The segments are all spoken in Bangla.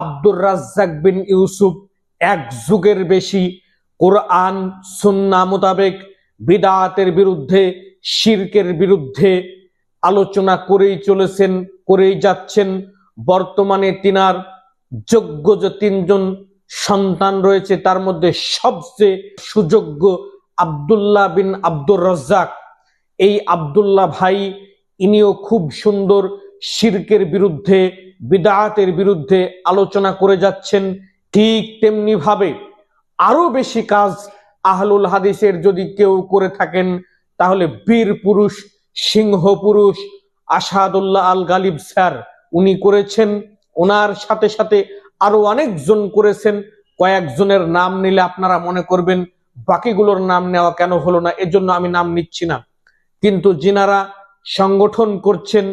আব্দুর রাজ্জাক বিন ইউসুফ এক যুগের বেশি কোরআন, সুন্না মোতাবেক বিদাতের বিরুদ্ধে, শিরকের বিরুদ্ধে আলোচনা করেই চলেছেন, করেই যাচ্ছেন। বর্তমানে তিনার যোগ্য যে তিনজন সন্তান রয়েছে, তার মধ্যে সবচেয়ে সুযোগ্য আব্দুল্লাহ বিন আব্দুর রাজ্জাক। এই আব্দুল্লাহ ভাই, ইনিও খুব সুন্দর শিরকের বিরুদ্ধে বিদাতের বিরুদ্ধে আলোচনা করে যাচ্ছেন ঠিক তেমনি ভাবে। আরও বেশি কাজ আহলুল হাদিসের যদি কেউ করে থাকেন, তাহলে বীর পুরুষ, সিংহ পুরুষ আসাদুল্লাহ আল গালিব স্যার উনি করেছেন। ওনার সাথে সাথে আরও অনেকজন করেছেন। কয়েকজনের নাম নিলে আপনারা মনে করবেন, বাকিগুলোর নাম নেওয়া কেন হলো না, এজন্য আমি নাম নিচ্ছি না। কিন্তু যিনারা সংগঠন করছেন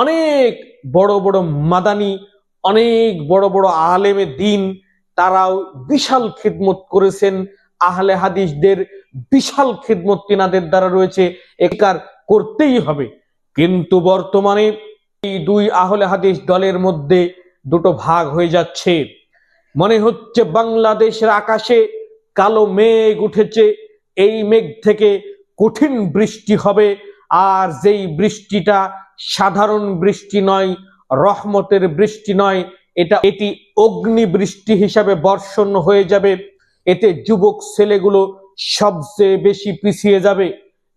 অনেক বড় বড় মাদানি, অনেক বড় বড় আলেমে দিন, তারাও বিশাল খিদমত করেছেন। আহলে হাদিসদের বিশাল খিদমত তিনাদের দ্বারা রয়েছে, একার করতেই হবে। কিন্তু বর্তমানে এই দুই আহলে হাদিস দলের মধ্যে দুটো ভাগ হয়ে যাচ্ছে। মনে হচ্ছে বাংলাদেশের আকাশে কালো মেঘ উঠেছে, এই মেঘ থেকে কঠিন বৃষ্টি হবে, আর যেই বৃষ্টিটা সাধারণ বৃষ্টি নয়, রহমতের বৃষ্টি নয়, এটা এটি অগ্নি বৃষ্টি হিসাবে বর্ষণ হয়ে যাবে। এতে যুবক ছেলেগুলো সবচেয়ে বেশি পিছিয়ে যাবে।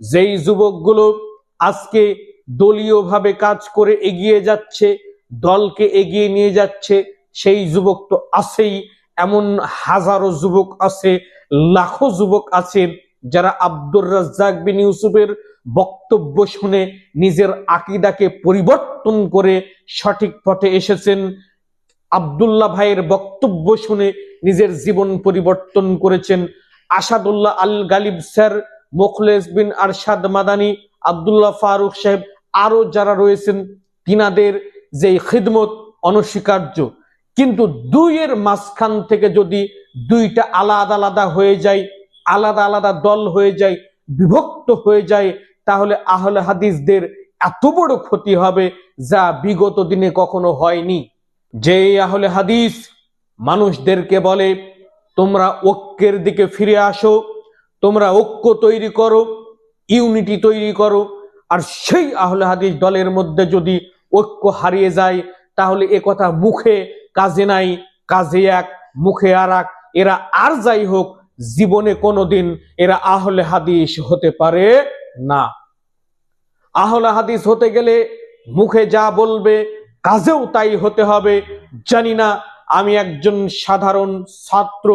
যেই যুবকগুলো আজকে দলীয়ভাবে কাজ করে এগিয়ে যাচ্ছে, দলকে এগিয়ে নিয়ে যাচ্ছে, সেই যুবক তো আছেই। এমন হাজারো যুবক আছে, লাখো যুবক আছে যারা আব্দুর রাজ্জাক বিন ইউসুফের বক্তব্য শুনে নিজের আকিদাকে পরিবর্তন করে সঠিক পথে এসেছেন, আব্দুল্লাহ ভাইয়ের বক্তব্য শুনে নিজের জীবন পরিবর্তন করেছেন, আসাদুল্লাহ আল গালিব স্যার মোখলেস বিন আরশাদ মাদানি, আব্দুল্লাহ ফারুক সাহেব আরও যারা রয়েছেন, তিনাদের যে খিদমত অনস্বীকার্য। কিন্তু দুইয়ের মাঝখান থেকে যদি দুইটা আলাদা আলাদা হয়ে যায় আলাদা আলাদা দল হয়ে যায়, বিভক্ত হয়ে যায়, তাহলে আহলে হাদিসদের এত বড় ক্ষতি হবে যা বিগত দিনে কখনো হয়নি। যে আহলে হাদিস মানুষদেরকে বলে, তোমরা ঐক্যের দিকে ফিরে আসো, তোমরা ঐক্য তৈরি করো, ইউনিটি তৈরি করো। আর সেই আহলে হাদিস দলের মধ্যে যদি ঐক্য হারিয়ে যায়, তাহলে এ কথা মুখে কাজে নাই, কাজে এক, মুখে আর এরা আর যাই হোক জীবনে কোনোদিন এরা আহলে হাদিস হতে পারে না। আহলে হাদিস হতে গেলে মুখে যা বলবে, কাজেও তাই হতে হবে। জানি না, আমি একজন সাধারণ ছাত্র,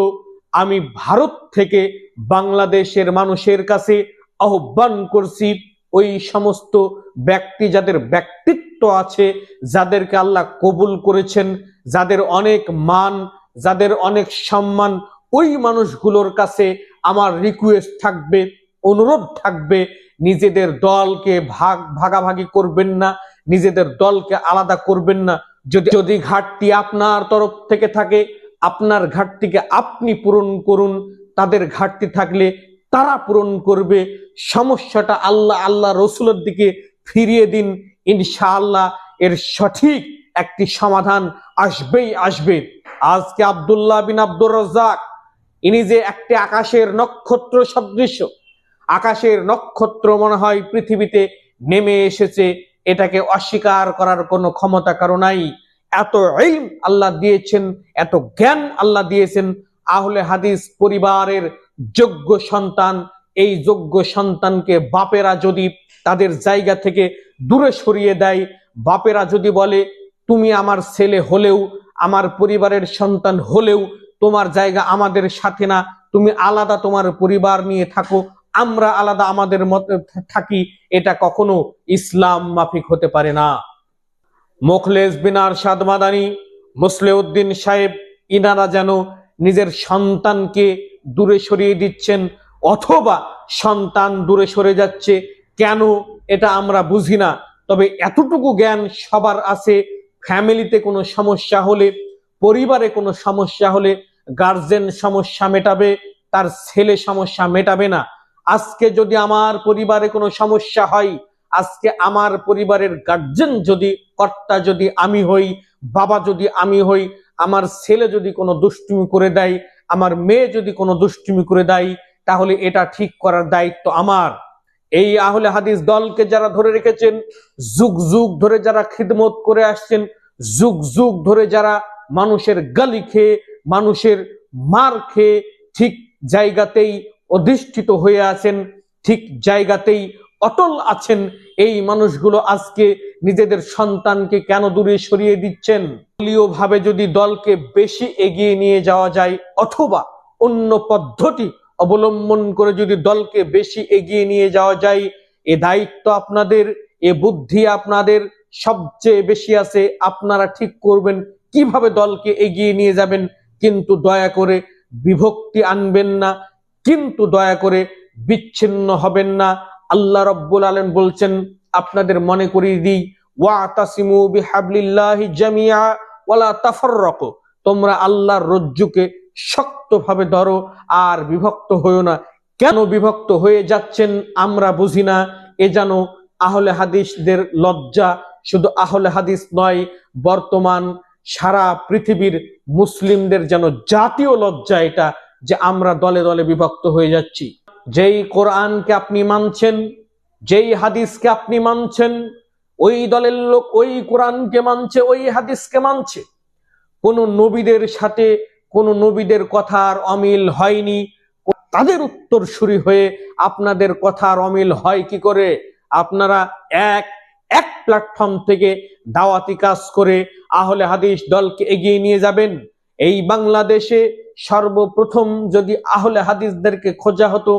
আমি ভারত থেকে বাংলাদেশের মানুষের কাছে আহ্বান করছি, ওই সমস্ত ব্যক্তি যাদের ব্যক্তিত্ব আছে, যাদেরকে আল্লাহ কবুল করেছেন, যাদের অনেক মান, যাদের অনেক সম্মান ওই মানুষগুলোর কাছে আমার রিকোয়েস্ট থাকবে, অনুরোধ থাকবে, নিজেদের দলকে ভাগ, ভাগাভাগি করবেন না, নিজেদের দলকে আলাদা করবেন না। যদি যদি ঘাটতি আপনার তরফ থেকে থাকে, আপনার ঘাটতিকে আপনি পূরণ করুন, তাদের ঘাটতি থাকলে তারা পূরণ করবে। সমস্যাটা আল্লাহ আল্লাহ রসুলের দিকে ফিরিয়ে দিন, ইনশাআল্লাহ এর সঠিক একটি সমাধান আসবেই আসবে। আজকে আব্দুল্লাহ বিন আব্দুর রাজ্জাক ইনি যে একটি আকাশের নক্ষত্র সদৃশ্য আকাশের নক্ষত্র মনে হয় পৃথিবীতে নেমে এসেছে, এটাকে অস্বীকার করার কোনো ক্ষমতা কারও নাই। এত ইলম আল্লাহ দিয়েছেন, এত জ্ঞান আল্লাহ দিয়েছেন, আহলে হাদিস পরিবারের যোগ্য সন্তান, এই যোগ্য সন্তানকে বাপেরা যদি তাদের জায়গা থেকে দূরে সরিয়ে দেয়, বাপেরা যদি বলে, তুমি আমার ছেলে হলেও, আমার পরিবারের সন্তান হলেও তোমার জায়গা আমাদের সাথে না। তুমি আলাদা তোমার পরিবার নিয়ে থাকো। আমরা আলাদা আমাদের মত থাকি। এটা কখনো ইসলাম মাফিক হতে পারে না। মোখলেস বিনার সাদমাদানি মুসলেউদ্দিন সাহেব, ইনারা যেন নিজের সন্তানকে দূরে সরিয়ে দিচ্ছেন অথবা সন্তান দূরে সরে যাচ্ছে, কেন এটা আমরা বুঝি না। তবে এতটুকু জ্ঞান সবার আছে। ফ্যামিলিতে কোনো সমস্যা হলে, পরিবারে কোনো সমস্যা হলে গার্জেন সমস্যা মেটাবে, তার ছেলে সমস্যা মেটাবে না। আজকে যদি আমার পরিবারে কোনো সমস্যা হয়, আজকে আমার পরিবারের গার্জেন যদি, কর্তা যদি আমি হই, বাবা যদি আমি হই, আমার ছেলে যদি কোনো দুষ্টুমি করে দেয়, আমার মেয়ে যদি কোনো দুষ্টুমি করে দেয়, তাহলে এটা ঠিক করার দায়িত্ব আমার। এই আহলে হাদিস দলকে যারা ধরে রেখেছেন, যুগ যুগ ধরে যারা খিদমত করে আসছেন, যুগ যুগ ধরে যারা মানুষের গালি খেয়ে মানুষের মার খেয়ে ঠিক জায়গাতেই অধিষ্ঠিত হয়ে আছেন, ঠিক জায়গাতেই অটল আছেন এই মানুষগুলো আজকে নিজেদের সন্তানকে কেন দূরে সরিয়ে দিচ্ছেন? দলীয় ভাবে যদি দলকে বেশি এগিয়ে নিয়ে যাওয়া যায়, অথবা অন্য পদ্ধতি অবলম্বন করে যদি দলকে বেশি এগিয়ে নিয়ে যাওয়া যায়, এ দায়িত্ব আপনাদের, এ বুদ্ধি আপনাদের সবচেয়ে বেশি আছে, আপনারা ঠিক করবেন, কীভাবে দলকে এগিয়ে নিয়ে যাবেন কিন্তু দয়া করে বিভক্তি আনবেন না, কিন্তু দয়া করে বিচ্ছিন্ন হবেন না। আল্লাহ রব্বুল আলম বলছেন, আপনাদের মনে করিয়ে দিই, ওয়াতাসিমু বিহাবলিল্লাহি জামিয়া ওয়ালা তাফাররাকু। তোমরা আল্লাহর রজ্জুকে শক্তভাবে ধরো আর বিভক্ত হইও না। কেন বিভক্ত হয়ে যাচ্ছেন আমরা বুঝি না। এ যেন আহলে হাদিসদের লজ্জা শুধু আহলে হাদিস নয়, বর্তমান সারা পৃথিবীর মুসলিমদের যেন জাতীয় লজ্জা এটা যে আমরা দলে দলে বিভক্ত হয়ে যাচ্ছি। যেই কোরআনকে আপনি মানছেন, যেই হাদিসকে আপনি মানছেন, ওই দলের লোক ওই কোরআনকে মানছে, ওই হাদিসকে মানছে। কোন নবীদের সাথে কোন নবীদের কথার অমিল হয়নি। তাদের উত্তরসূরি হয়ে আপনাদের কথার অমিল হয় কি করে? আপনারা এক এক প্ল্যাটফর্ম থেকে দাওয়াতি কাজ করে আহলে হাদিস দলকে এগিয়ে নিয়ে যাবেন। এই বাংলাদেশে সর্বপ্রথম যদি আহলে হাদিসদেরকে খোঁজা হতো,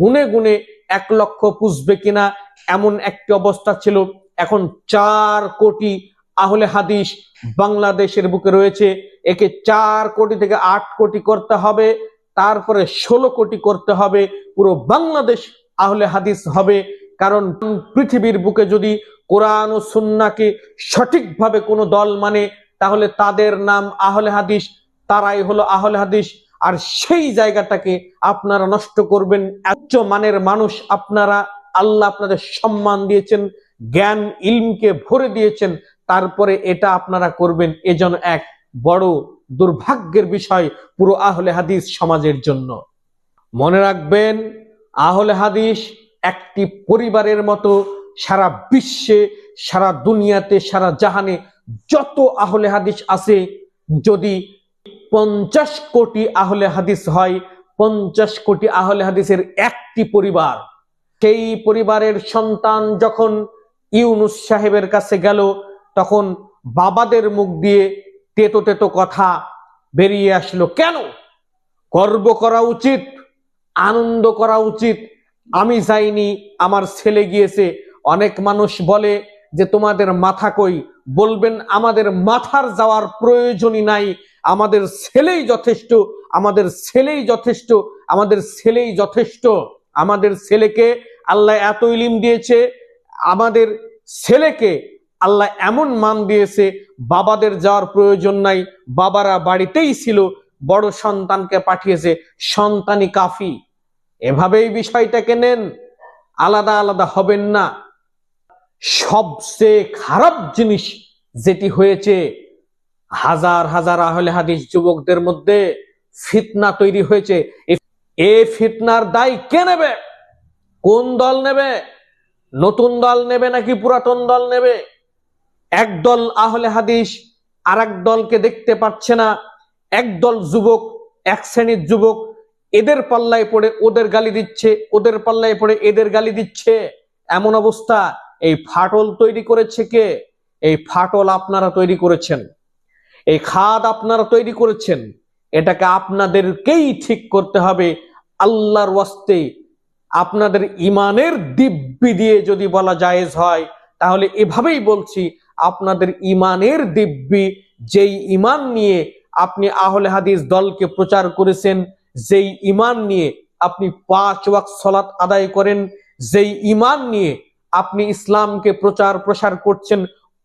গুনে গুনে এক লক্ষ পুষবে কিনা এমন একটি অবস্থা ছিল। এখন চার কোটি আহলে হাদিস বাংলাদেশের বুকে রয়েছে। একে চার কোটি থেকে আট কোটি করতে হবে, তারপরে ষোলো কোটি করতে হবে, পুরো বাংলাদেশ আহলে হাদিস হবে। কারণ পৃথিবীর বুকে যদি কোরআন ও সুন্নাকে সঠিকভাবে কোনো দল মানে তাহলে তাদের নাম আহলে হাদিস, তারাই হলো আহলে হাদিস, আর সেই জায়গাটাকে আপনারা নষ্ট করবেন। উচ্চ মানের মানুষ আপনারা, আল্লাহ আপনাদের সম্মান দিয়েছেন, জ্ঞান, ইলমকে ভরে দিয়েছেন, তারপরে এটা আপনারা করবেন এজন এক বড় দুর্ভাগ্যের বিষয় পুরো আহলে হাদিস সমাজের জন্য। মনে রাখবেন, আহলে হাদিস একটি পরিবারের মতো সারা বিশ্বে, সারা দুনিয়াতে, সারা জাহানে যত আহলে হাদিস আছে, যদি পঞ্চাশ কোটি আহলে হাদিস হয়, পঞ্চাশ কোটি আহলে হাদিসের একটি পরিবার, সেই পরিবারের সন্তান যখন ইউনুস সাহেবের কাছে গেল, তখন বাবাদের মুখ দিয়ে তেতো তেতো কথা বেরিয়ে আসলো। কেন? গর্ব করা উচিত, আনন্দ করা উচিত আমি যাইনি, আমার ছেলে গিয়েছে। অনেক মানুষ বলে যে, তোমাদের মাথা কই? বলবেন, আমাদের মাথার যাওয়ার প্রয়োজনই নাই। আমাদের ছেলেই যথেষ্ট, আমাদের ছেলেই যথেষ্ট, আমাদের ছেলেই যথেষ্ট। আমাদের ছেলেকে আল্লাহ এত ইলিম দিয়েছে, আমাদের ছেলেকে আল্লাহ এমন মান দিয়েছে, বাবাদের যাওয়ার প্রয়োজন নাই। বাবারা বাড়িতেই ছিল, বড় সন্তানকে পাঠিয়েছে, সন্তানই কাফি। এভাবেই বিষয়টাকে নেন, আলাদা আলাদা হবেন না। সবচেয়ে খারাপ জিনিস যেটি হয়েছে, হাজার হাজার আহলে হাদিস যুবকদের মধ্যে ফিতনা তৈরি হয়েছে। এ ফিতনার দায় কে নেবে? কোন দল নেবে? নতুন দল নেবে নাকি পুরাতন দল নেবে? এক দল আহলে হাদিস আর এক দলকে দেখতে পাচ্ছে না। একদল যুবক, এক শ্রেণির যুবক এদের পাল্লায় পড়ে ওদের গালি দিচ্ছে, ওদের পাল্লায় পড়ে এদের গালি দিচ্ছে। এমন অবস্থা। এই ফাটল তৈরি করেছে কে? এই ফাটল আপনারা তৈরি করেছেন। এই খাদ আপনারা তৈরি করেছেন। এটাকে আপনাদেরকেই ঠিক করতে হবে আল্লাহর ওয়াস্তে। আপনাদের ইমানের দিব্যি দিয়ে যদি বলা জায়েজ হয়, তাহলে এভাবেই বলছি, আপনাদের ইমানের দিব্যি, যেই ইমান নিয়ে আপনি আহলে হাদিস দলকে প্রচার করেছেন যেই ইমান নিয়ে আপনি পাঁচ ওয়াক্ত সলাৎ আদায় করেন, যেই ইমান নিয়ে আপনি ইসলামকে প্রচার প্রসার করছেন,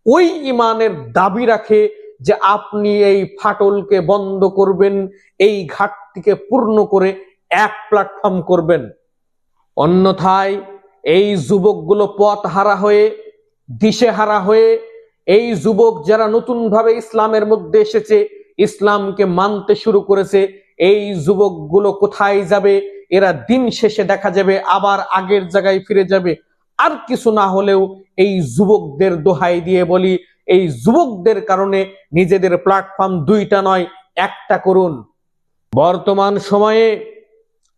ওই ইমানের দাবি রাখে যে আপনি এই ফাটলকে বন্ধ করবেন, এই ঘাটতিকে পূর্ণ করে এক প্ল্যাটফর্ম করবেন। অন্যথায় এই যুবকগুলো পথ হারা হয়ে, দিশে হারা হয়ে, এই যুবক যারা নতুন ভাবে ইসলামের মধ্যে এসেছে, ইসলামকে মানতে শুরু করেছে এই যুবকগুলো কোথায় যাবে? এরা দিন শেষে দেখা যাবে, আবার আগের জায়গায় ফিরে যাবে। আর কিছু না হলেও এই যুবকদের দোহাই দিয়ে বলি, এই যুবকদের কারণে নিজেদের প্ল্যাটফর্ম দুইটা নয়, একটা করুন। বর্তমান সময়ে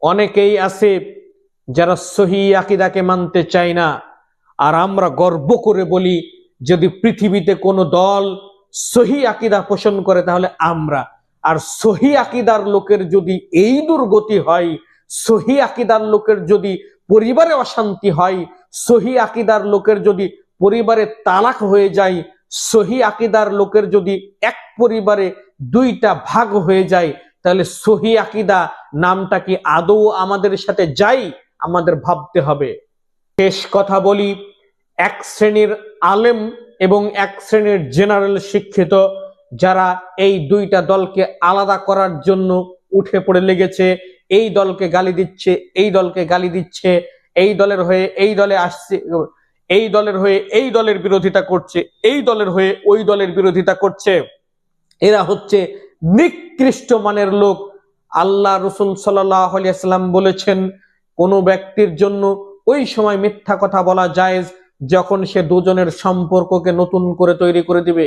অনেকেই আছে যারা সহি আকিদাকে মানতে চায় না। আর আমরা গর্ব করে বলি, যদি পৃথিবীতে কোনো দল সহি আকিদা পোষণ করে, তাহলে আমরা আর সহি আকিদার লোকের যদি এই দুর্গতি হয়, সহি আকিদার লোকের যদি পরিবারে অশান্তি হয়, সহি আকিদার লোকের যদি পরিবারে তালাক হয়ে যায়, সহি আকিদার লোকের যদি এক পরিবারে দুইটা ভাগ হয়ে যায়, তাহলে সহি আকিদা নামটা কি আদৌ আমাদের সাথে যাই আমাদের ভাবতে হবে। শেষ কথা বলি, এক শ্রেণির আলেম এবং এক শ্রেণির জেনারেল শিক্ষিত যারা এই দুইটা দলকে আলাদা করার জন্য উঠে পড়ে লেগেছে, এই দলকে গালি দিচ্ছে, এই দলকে গালি দিচ্ছে, এই দলের হয়ে এই দলে আসছে, এই দলের হয়ে এই দলের বিরোধিতা করছে, এই দলের হয়ে ওই দলের বিরোধিতা করছে। এরা হচ্ছে নিকৃষ্ট মানের লোক। আল্লাহ রসুল সাল্লাম বলেছেন, কোন ব্যক্তির জন্য ওই সময় মিথ্যা কথা বলা জায়েজ যখন সে দুজনের সম্পর্ককে নতুন করে তৈরি করে দিবে।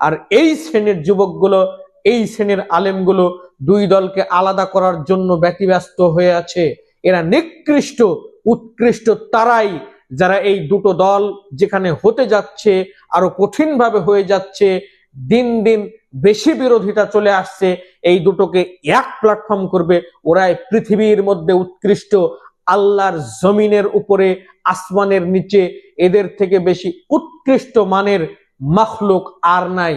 আর এই শ্রেণির যুবকগুলো, এই শ্রেণির আলেমগুলো দুই দলকে আলাদা করার জন্য ব্যতিব্যস্ত হয়ে আছে। এরা নিকৃষ্ট, উৎকৃষ্ট তারাই যারা এই দুটো দল যেখানে হতে যাচ্ছে, আরও কঠিনভাবে হয়ে যাচ্ছে, দিন দিন বেশি বিরোধিতা চলে আসছে, এই দুটোকে এক প্ল্যাটফর্ম করবে। ওরাই পৃথিবীর মধ্যে উৎকৃষ্ট, আল্লাহর জমিনের উপরে, আসমানের নিচে, এদের থেকে বেশি উৎকৃষ্ট মানের মখলুক আর নাই